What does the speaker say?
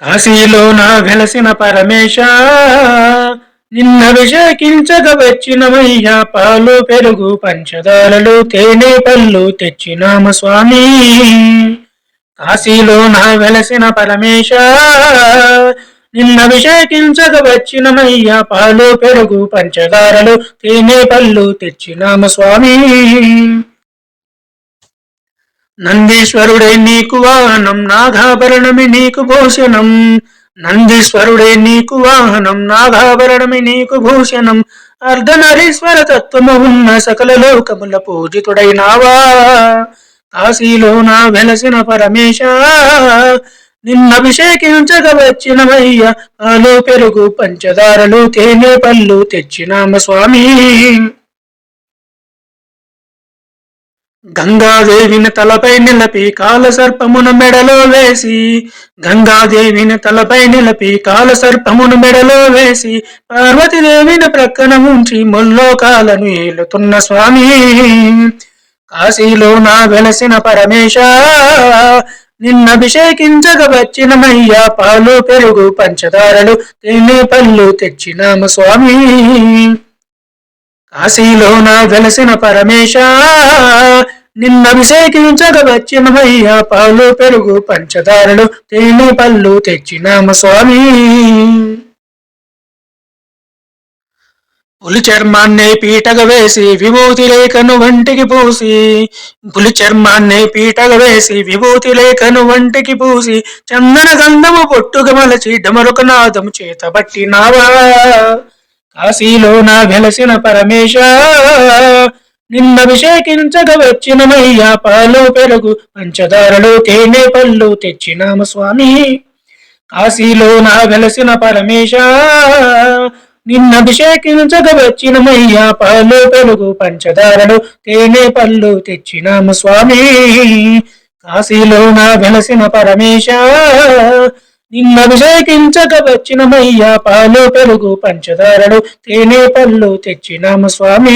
కాశీలో నా వెలసిన పరమేశ నిన్నభిషేకించగ వచ్చినమయ్యా పాలు పెరుగు పంచదారలు తేనె పళ్ళు తెచ్చినామ స్వామి. కాశీలో నా వెలసిన పరమేశ నిన్నభిషేకించగ వచ్చినమయ్యా పాలు పెరుగు పంచదారలు తేనె పళ్ళు తెచ్చినామ స్వామి. నందీశ్వరుడే నీకు వాహనం నాగాభరణమి నీకు భూషణం. నందీశ్వరుడే నీకు వాహనం నాగాభరణమి నీకు భూషణం. అర్ధనరీశ్వర తత్వము ఉన్న సకల లోకముల పూజితుడైనావా. కాశీలో నా వెలసిన పరమేశ నిన్నభిషేకించగ వచ్చినవయ్య పాలు పెరుగు పంచదారలు తేనె పళ్ళు తెచ్చినామ స్వామి. గంగాదేవిని తలపై నిలపి కాల సర్పమును మెడలో వేసి గంగాదేవిని తలపై నిలపి కాల సర్పమును మెడలో వేసి పార్వతీదేవిని ప్రక్కన ఉంచి మొల్లోకాలను ఏలుతున్న స్వామి. కాశీలో నా వెలసిన పరమేశ వచ్చిన వచ్చినమయ్యా పాలు పెరుగు పంచదారలు తేనె పళ్ళు తెచ్చినామ స్వామి. కాశీలో నా వెలసిన పరమేశ నిన్నభిషేకించగ వచ్చినమయ్యా పాలు పెరుగు పంచదారలు తేనె పళ్ళు తెచ్చినామ స్వామి. పులి చర్మాన్ని పీటగ వేసి విభూతి లేఖను వంటికి పూసి పులి చర్మాన్ని పీటగ వేసి విభూతి లేఖను వంటికి పూసి చందన గంధము పొట్టుగ మలచి డమరుక నాదము కాశీలో నా వెలసిన పరమేశ నిన్నభిషేకించగ వచ్చినమయ్యా పాలు పెరుగు పంచదారలు తేనె పళ్ళు తెచ్చినామ స్వామి. కాశీలో నా వెలసిన పరమేశ నిన్నభిషేకించగ వచ్చినమయ్యా పాలు పెరుగు పంచదారలు తేనె పళ్ళు తెచ్చినాము స్వామి. కాశీలో నా వెలసిన పరమేశ నిన్నభిషేకించగ వచ్చినమయ్యా పాలు పెరుగు పంచదారలు తేనె పళ్ళు తెచ్చినాము స్వామి.